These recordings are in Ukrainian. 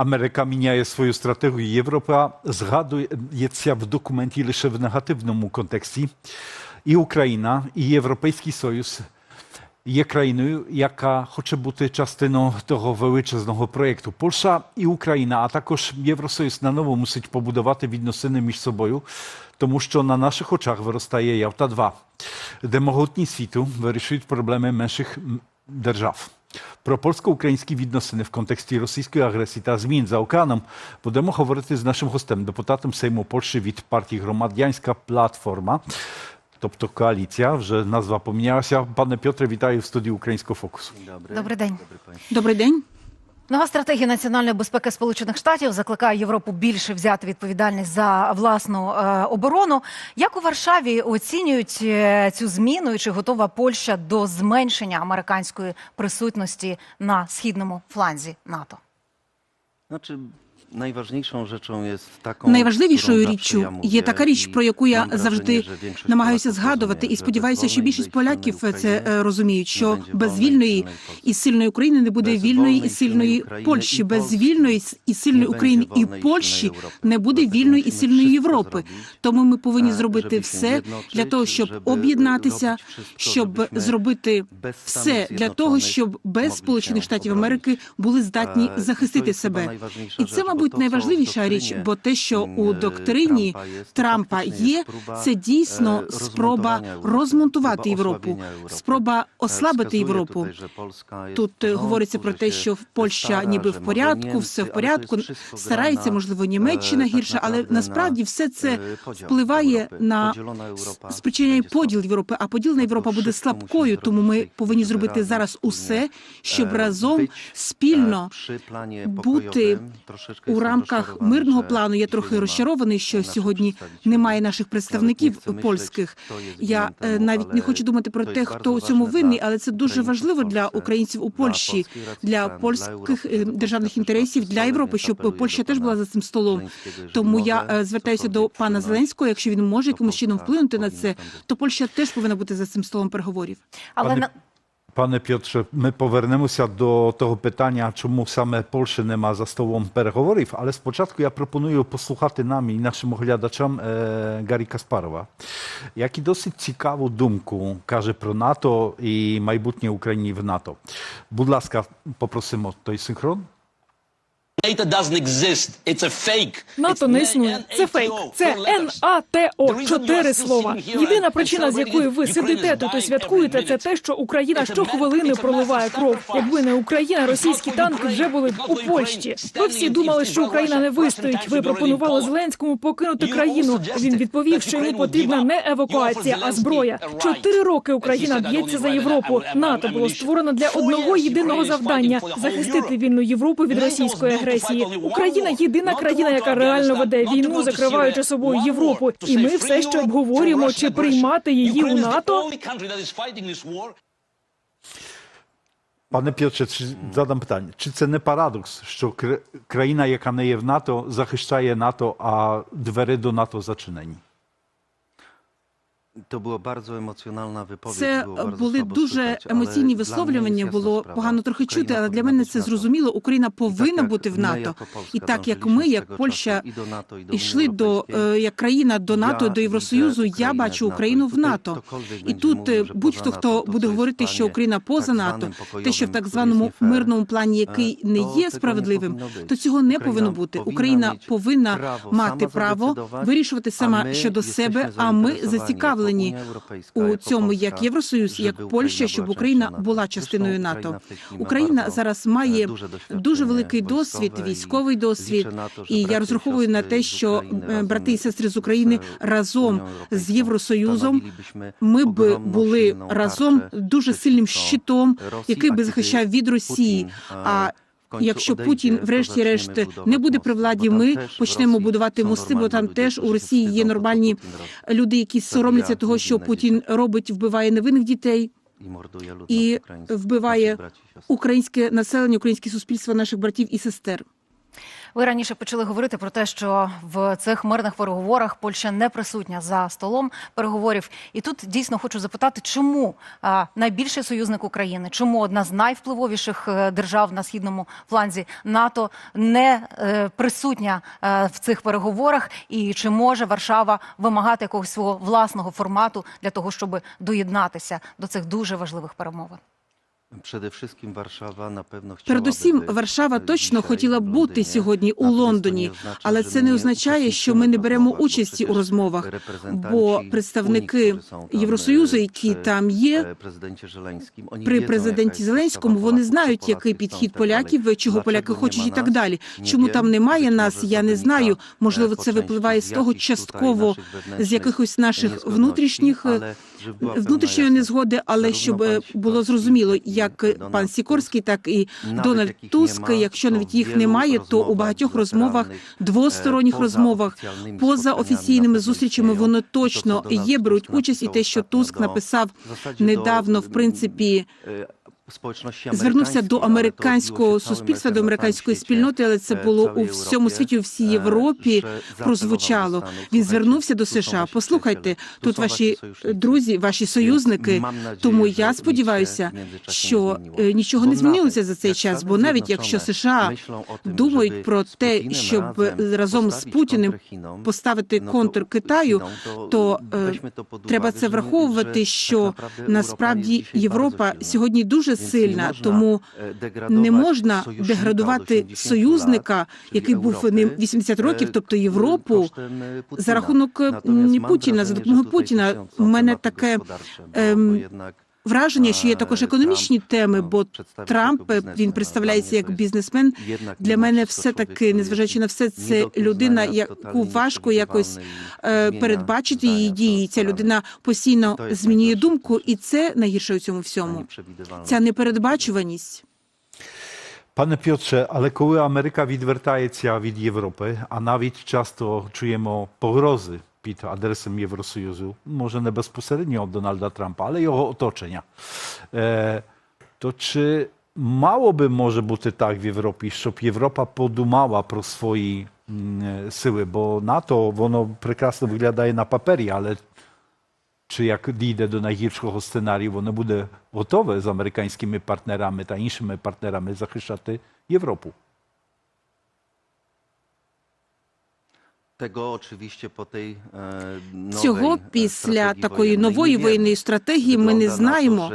Америка міняє свою стратегію. Європа згадується в документі лише в негативному контексті. І Україна, і Європейський Союз є країною, яка хоче бути частиною того величезного проєкту. Польща і Україна, а також Євросоюз наново мусить побудувати відносини між собою, тому що на наших очах виростає Ялта 2, де могутні світу вирішують проблеми менших держав. Про польсько-українські відносини в контексті російської агресії та змін за океаном будемо говорити з нашим гостем, депутатом Сейму Польщі від партії Громадянська Платформа. Тобто коаліція, вже назва помінялася. Пане Пьотре, вітаю в студії Українського фокусу. Dobry. Добрий день. Dobry państwo. Добрий день. Нова стратегія національної безпеки Сполучених Штатів закликає Європу більше взяти відповідальність за власну е, оборону. Як у Варшаві оцінюють е, цю зміну і чи готова Польща до зменшення американської присутності на східному фланзі НАТО? Znaczy, Найважливішою річчю є така річ, про яку я завжди намагаюся згадувати, і сподіваюся, що більшість поляків це е, розуміють, що без вільної і сильної України не буде вільної і сильної Польщі, без вільної і сильної України і Польщі не буде вільної і сильної Європи. Тому ми повинні е, зробити все для того, щоб об'єднатися, щоб зробити все для того, щоб без Сполучених Штатів. Америки були здатні Е, захистити себе. І це, rzecz, мабуть, бо то, що в найважливіша річ, бо те, що у е, доктрині Трампа є, це дійсно е, спроба розмонтувати Європу, спроба Е, ослабити Європу. Тут говориться про те, що Польща ніби в порядку, все в порядку, старається, можливо, Німеччина так гірше, але насправді все це впливає на спричиняє поділ Європи, а поділена Європа буде слабкою. Тому ми повинні зробити зараз усе, щоб разом спільно бути у рамках мирного плану. Я трохи розчарований, що сьогодні немає наших представників польських. Я е, навіть не хочу думати про те, хто у цьому винний, але це дуже важливо для українців у Польщі, для польських е, державних інтересів, для Європи, щоб Польща теж була за цим столом. Тому я е, звертаюся до пана Зеленського. Якщо він може якимось чином вплинути на це, то Польща теж повинна бути за цим столом переговорів. Але Пане- на ми повернемося до того питання, чому саме Польща нема за столом переговорів. Але спочатку я пропоную послухати нам і нашим оглядачам е, Гаррі Каспарова, який досить цікаву думку каже про НАТО і майбутнє України в НАТО. Будь ласка, попросимо той синхрон. НАТО не існує. Це фейк. Це. НАТО. Чотири слова. Єдина причина, з якої ви сидите тут і святкуєте, це те, що Україна щохвилини проливає кров. Якби не Україна, російські танки вже були б у Польщі. Ви всі думали, що Україна не вистоїть. Ви пропонували Зеленському покинути країну. Він відповів, що йому потрібна не евакуація, а зброя. Чотири роки Україна б'ється за Європу. НАТО було створено для одного єдиного завдання захистити вільну Європу від російської агресії. Україна єдина країна, яка реально веде війну, закриваючи собою Європу. І ми все ще обговорюємо, чи приймати її у НАТО. Пане Пьотре, чи задам питання. Чи це не парадокс, що кра- країна, яка не є в НАТО, захищає НАТО, а двері до НАТО зачинені? Це були дуже емоційні висловлювання. Було погано трохи чути, але для мене це зрозуміло. Україна повинна бути в НАТО. І так як ми, як Польща, йшли до е, як країна до НАТО, до Євросоюзу. Я бачу. Україну в НАТО. І тут е, будь-хто хто буде говорити, що Україна поза НАТО, те, що в так званому fair, мирному плані, який е, не є справедливим, то цього не повинно бути. Україна повинна мати право вирішувати сама щодо себе. А ми zainteresowani зацікавлені у цьому, як Євросоюз, як Польща, щоб Україна була частиною НАТО. Україна зараз е, має дуже дуже великий досвід, військовий досвід. І я розраховую на те, що е, брати і сестри з України разом з Євросоюзом ми б були разом дуже сильним щитом, який би захищав від Росії. Е, А końcu якщо Путін, врешті-решт, не буде при владі, ми почнемо будувати мости, бо там теж у Росії є нормальні люди, які соромляться того, що Путін робить, вбиває невинних дітей. і вбиває. Українське населення, українське суспільство, наших братів і сестер. Ви раніше почали говорити про те, що в цих мирних переговорах Польща не присутня за столом переговорів. І тут дійсно хочу запитати, чому найбільший союзник України, чому одна з найвпливовіших е, держав на східному фланзі НАТО не е, присутня е, в цих переговорах, і чи може Варшава вимагати якогось свого власного формату для того, щоб доєднатися до цих дуже важливих перемовин? Передусім, Варшава e, точно хотіла бути сьогодні у Лондоні, але це не означає, що ми не беремо участі у розмовах. Бо представники Євросоюзу, e, які там є, e, при президенті Зеленському вони знають, який підхід поляків, чого поляки хочуть і так далі. Чому там немає нас, я не знаю. Можливо, e, це випливає з того частково з якихось наших внутрішніх е, внутрішньої незгоди, але щоб е, було зрозуміло, як пан Сікорський, так і Дональд Туск, якщо навіть їх немає, то у багатьох розмовах, двосторонніх розмовах, поза офіційними зустрічами, вони точно є, беруть участь, і те, що Туск написав недавно, в принципі, społeczności звернувся до американського суспільства, до американської спільноти, але це е, було у всьому світі, у всій е, Європі. прозвучало. Він звернувся до США. Послухайте, тут ваші друзі, ваші союзники. Тому я сподіваюся, що е, нічого не змінилося за цей час. Бо навіть якщо США думають про те, щоб разом з Путіним поставити контр Китаю, то е, треба це враховувати, що насправді Європа сьогодні дуже сильна, тому е, не можна деградувати союзника, який був ним 80 років, е, тобто Європу, коштом, е, за рахунок Путіна, за допомогою Путіна. У мене таке ем, враження, що є також Е, економічні теми, ну, бо Трамп він представляється як бізнесмен. Для мене все таки, незважаючи на все, це людина, яку важко якось е, передбачити її дії. Ця людина постійно змінює думку, і це найгірше у цьому всьому. Ця непередбачуваність. Panie Piotrze, ale коли Америка відвертається від Європи, а навіть часто чуємо погрози під адресом Євросоюзу, може не безпосередньо від Дональда Трампа, але його оточення, е, то чи мало би може бути так в Європі, щоб Європа подумала про свої м, е, сили? Бо НАТО, воно прекрасно виглядає на папері, але чи як дійде до найгіршого сценарію, воно буде готове з американськими партнерами та іншими партнерами захищати Цього e, після такої нової воєнної стратегії ми не знаємо.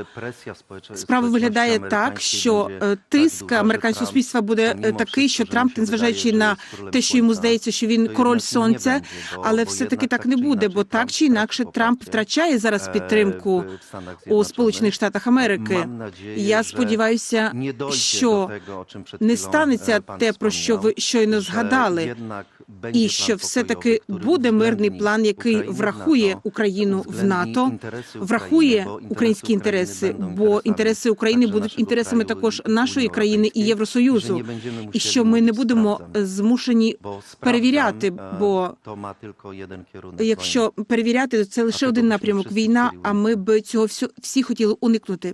Справа виглядає так, що е, тиск американського суспільства буде е, такий, що Трамп, незважаючи на те, що йому здається, що він король сонця, але все таки так не буде, бо так чи інакше Трамп втрачає зараз e, підтримку у Сполучених. Штатах Америки. Я сподіваюся, що не станеться e, те, про що ви щойно згадали, і що все таки буде мирний план, який врахує Україну в НАТО, врахує українські інтереси бо інтереси України будуть інтересами також нашої країни і Євросоюзу, і що ми не будемо змушені перевіряти, e, бо якщо перевіряти, то це лише один напрямок війна. А ми б цього всі хотіли уникнути.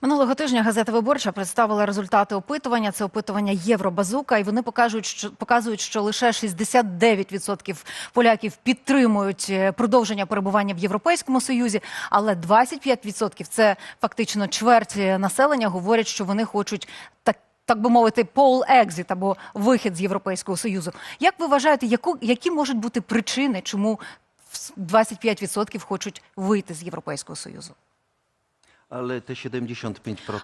Минулого тижня газета Виборча представила результати опитування. Це опитування Євробазука, і вони покажуть, що показують, що лише 69% поляків підтримують е, продовження перебування в Європейському Союзі, але 25% – це фактично чверть е, населення, говорять, що вони хочуть так. Так би мовити, пол екзит або вихід з Європейського союзу. Як ви вважаєте, яку, які можуть бути причини, чому 25% хочуть вийти з Європейського союзу? Але те 75%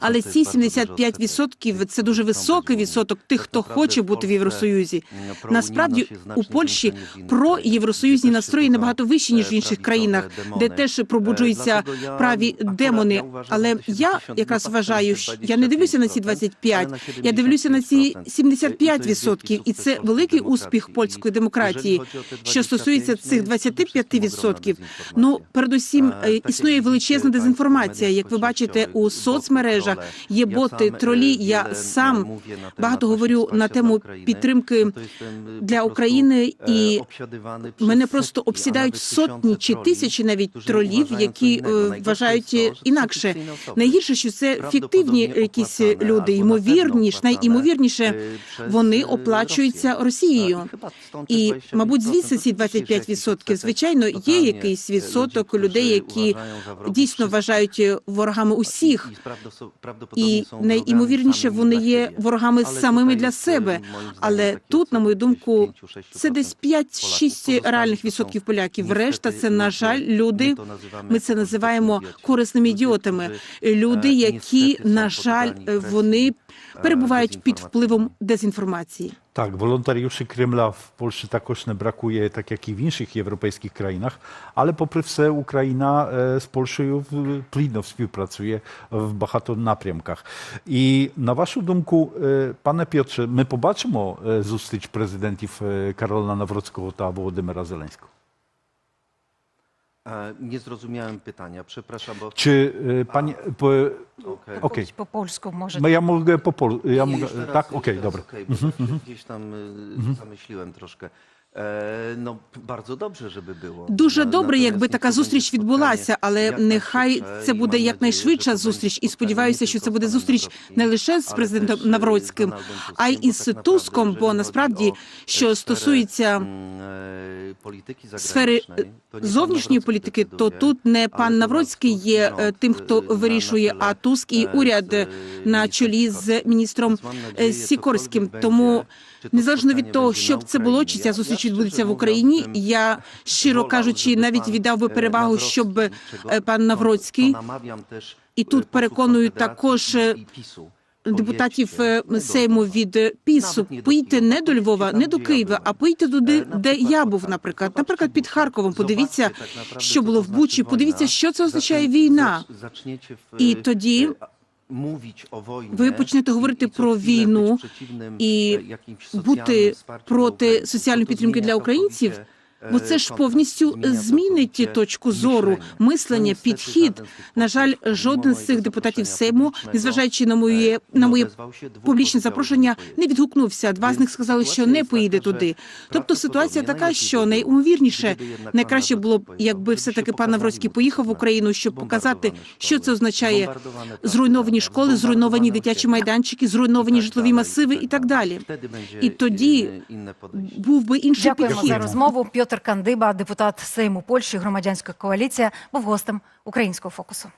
Але ці bardzo dużo 75% – це дуже високий відсоток тих, хто хоче бути в Євросоюзі. Насправді у Польщі про євросоюзні настрої набагато вищі, ніж в інших країнах, де теж Е, пробуджуються праві демони. Але я якраз ну, вважаю, що я не дивлюся на ці 25, але я дивлюся на ці 75%. 75%, і це великий успіх польської демократії. Що стосується цих ну, przede wszystkim 25%, ну передусім Е, існує величезна дезінформація, як ви бачите у соцмережах, є боти, тролі. Я сам багато говорю на тему підтримки для України, і мене просто обсідають сотні чи тисячі навіть тролів, які е, вважають інакше. Найгірше, що це фіктивні якісь люди, ймовірніш, найімовірніше вони оплачуються Росією. І, мабуть, звідси ці 25%. Звичайно, є якийсь відсоток людей, які дійсно вважають ворогами усіх. І найімовірніше вони є ворогами самими для себе. Але тут, на мою думку, це десь 5-6 реальних відсотків поляків. Решта це, на жаль, люди. Ми це називаємо корисними ідіотами. Люди, які, на жаль, вони перебувають під впливом дезінформації. Tak, wolontariuszy Kremla w Polsce також не бракує, так як і в інших європейських країнах, але попри все Україна е, з Польщею в- плідно співпрацює в багато напрямках. І на вашу думку, е, пане Пiotrze, ми побачимо е, зустріч президентів е, Karola Nawrockiego та Володимира Зеленського? Nie zrozumiałem pytania, przepraszam, bo... Czy e, pani... Po, okay. po polsku może. No ja tak. mogę po pol, ja mogę, tak? Okej, raz, dobra. bo mhm, mhm. Gdzieś tam y, zamyśliłem troszkę. E, no, p- bardzo dobrze, żeby było. Дуже добре, якби така зустріч відбулася, але нехай це буде якнайшвидша зустріч, і сподіваюся, що це буде зустріч не лише з президентом y, Навроцьким, а й із Туском. Бо насправді, що стосується е, сфери пан зовнішньої політики, то тут не пан Навроцький є е, тим, хто е, вирішує, а Туск і е, уряд е, на чолі з міністром е, Сікорським. Тому незалежно від того, що б це було, чи ця зустріч відбудеться в Україні, я щиро кажучи, навіть віддав би е, перевагу, щоб е, пан Навроцький. І е, тут переконую також, депутатів Сейму від ПІСу. Поїдьте не до Львова, не до Києва, а поїдьте туди, де я був, наприклад, наприклад, під Харковом. Подивіться, що було в Бучі. Подивіться, що це означає війна. І тоді ви почнете говорити про війну і бути проти соціальної підтримки для українців, бо е, це ж повністю змінить точку зору, мислення, підхід. На жаль, жоден з цих депутатів Сейму, незважаючи на е, моє на моє публічне запрошення, не відгукнувся. Два з них сказали, що не поїде туди. Тобто ситуація така, що найумовірніше найкраще було б, якби все таки пан Навроцький поїхав в Україну, щоб показати, що це означає зруйновані школи, зруйновані дитячі майданчики, зруйновані житлові масиви і так далі. І тоді Був би інший Дякуємо підхід. за розмову. Пьотр Кандиба, депутат Сейму Польщі, громадянська коаліція, був гостем українського фокусу.